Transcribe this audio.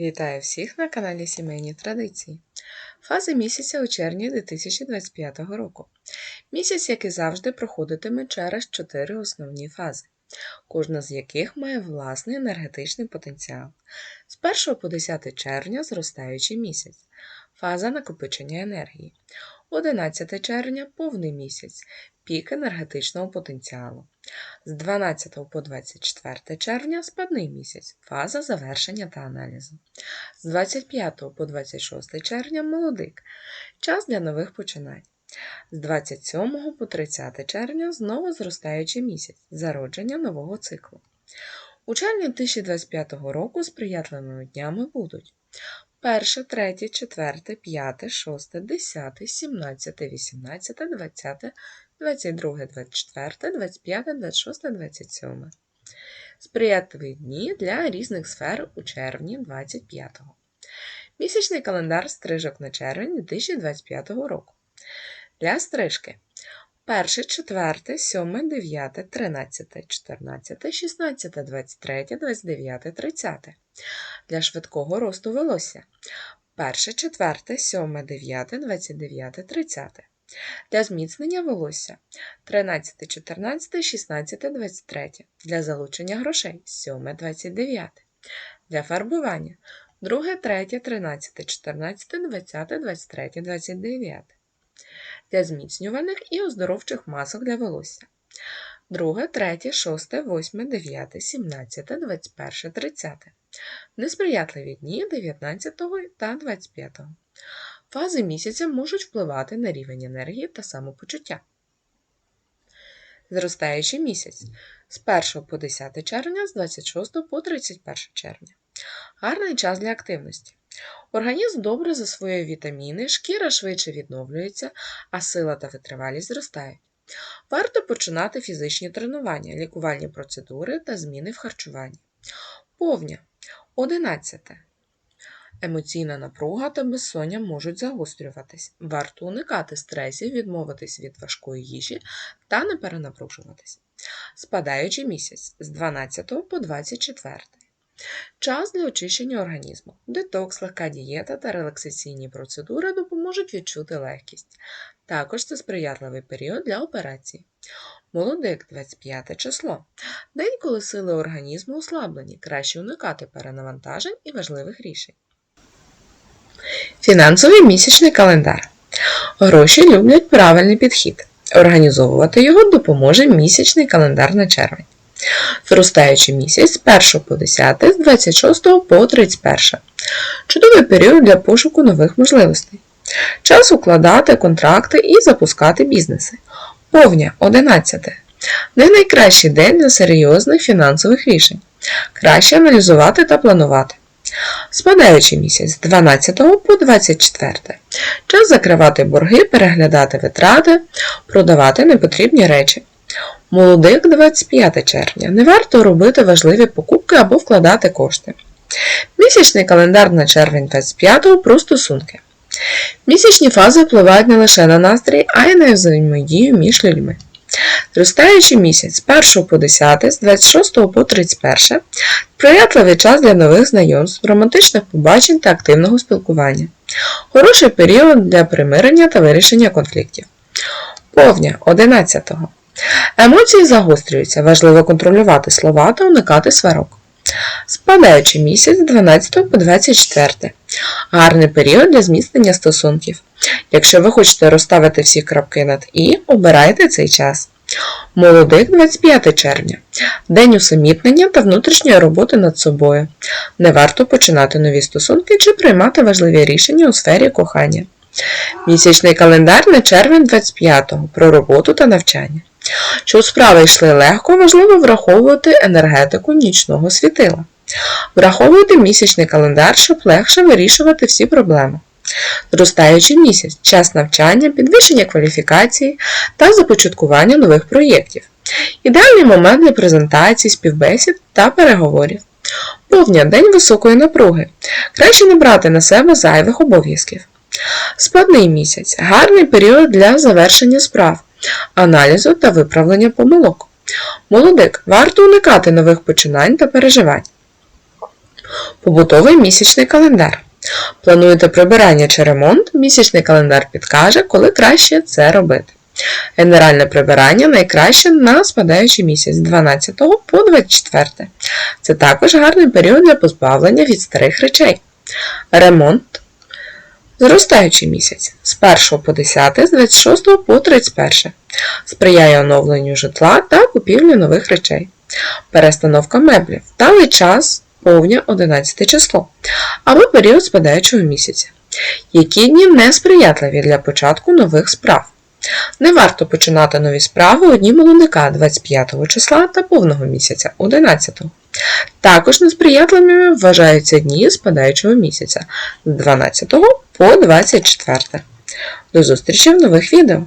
Вітаю всіх на каналі Сімейні Традиції. Фази місяця у червні 2025 року. Місяць, як і завжди, проходитиме через чотири основні фази, кожна з яких має власний енергетичний потенціал. З 1 по 10 червня зростаючий місяць, фаза накопичення енергії. 11 червня повний місяць, пік енергетичного потенціалу. З 12 по 24 червня спадний місяць, фаза завершення та аналізу. З 25 по 26 червня молодик, час для нових починань. З 27 по 30 червня знову зростаючий місяць, зародження нового циклу. У червні 2025 року сприятливими днями будуть 1, 3, 4, 5, 6, 10, 17, 18, 20, 22, 24, 25, 26, 27. Сприятливі дні для різних сфер у червні 25-го. Місячний календар стрижок на червень 2025 року. Для стрижки 1, 4, 7, 9, 13, 14, 16, 23, 29, 30. Для швидкого росту волосся 1, 4, 7, 9, 29, 30. Для зміцнення волосся 13, 14, 16, 23. Для залучення грошей 7, 29. Для фарбування 2, 3, 13, 14, 20, 23, 29. Для зміцнювальних і оздоровчих масок для волосся 2, 3, 6, 8, 9, 17, 21, 30. Несприятливі дні 19 та 25. Фази місяця можуть впливати на рівень енергії та самопочуття. Зростаючий місяць з 1 по 10 червня, з 26 по 31 червня. Гарний час для активності. Організм добре засвоює вітаміни, шкіра швидше відновлюється, а сила та витривалість зростають. Варто починати фізичні тренування, лікувальні процедури та зміни в харчуванні. Повня. 11. Емоційна напруга та безсоння можуть загострюватись. Варто уникати стресів, відмовитись від важкої їжі та не перенапружуватись. Спадаючий місяць з 12 по 24. Час для очищення організму. Детокс, легка дієта та релаксаційні процедури допоможуть відчути легкість. Також це сприятливий період для операції. Молодик 25 число. День, коли сили організму ослаблені, краще уникати перенавантажень і важливих рішень. Фінансовий місячний календар. Гроші люблять правильний підхід. Організовувати його допоможе місячний календар на червень. Зростаючий місяць з 1 по 10, з 26 по 31. Чудовий період для пошуку нових можливостей. Час укладати контракти і запускати бізнеси. Повня 11. Не найкращий день для серйозних фінансових рішень. Краще аналізувати та планувати. Спадаючий місяць з 12 по 24. Час закривати борги, переглядати витрати, продавати непотрібні речі. Молодик 25 червня. Не варто робити важливі покупки або вкладати кошти. Місячний календар на червень 25 про стосунки. Місячні фази впливають не лише на настрій, а й на взаємодію між людьми. Зростаючий місяць з 1 по 10, з 26 по 31 сприятливий час для нових знайомств, романтичних побачень та активного спілкування. Хороший період для примирення та вирішення конфліктів. Повня 11. Емоції загострюються, важливо контролювати слова та уникати сварок. Спадаючий місяць з 12 по 24. Гарний період для зміцнення стосунків. Якщо ви хочете розставити всі крапки над І, обирайте цей час. Молодик 25 червня. День усамітнення та внутрішньої роботи над собою. Не варто починати нові стосунки чи приймати важливі рішення у сфері кохання. Місячний календар на червень 25 про роботу та навчання. Щоб справи йшли легко, важливо враховувати енергетику нічного світила. Враховуйте місячний календар, щоб легше вирішувати всі проблеми. Зростаючий місяць час навчання, підвищення кваліфікації та започаткування нових проєктів. Ідеальний момент для презентацій, співбесід та переговорів. Повня день високої напруги. Краще не брати на себе зайвих обов'язків. Спадний місяць гарний період для завершення справ, аналізу та виправлення помилок. Молодик варто уникати нових починань та переживань. Побутовий місячний календар. Плануєте прибирання чи ремонт, місячний календар підкаже, коли краще це робити. Генеральне прибирання найкраще на спадаючий місяць з 12 по 24. Це також гарний період для позбавлення від старих речей. Ремонт зростаючий місяць з 1 по 10, з 26 по 31. Сприяє оновленню житла та купівлі нових речей. Перестановка меблів. Вдалий час повня 11 число або період спадаючого місяця. Які дні не сприятливі для початку нових справ. Не варто починати нові справи у дні молодика 25 числа та повного місяця 11. Також несприятливими вважаються дні спадаючого місяця з 12 по 24. До зустрічі в нових відео!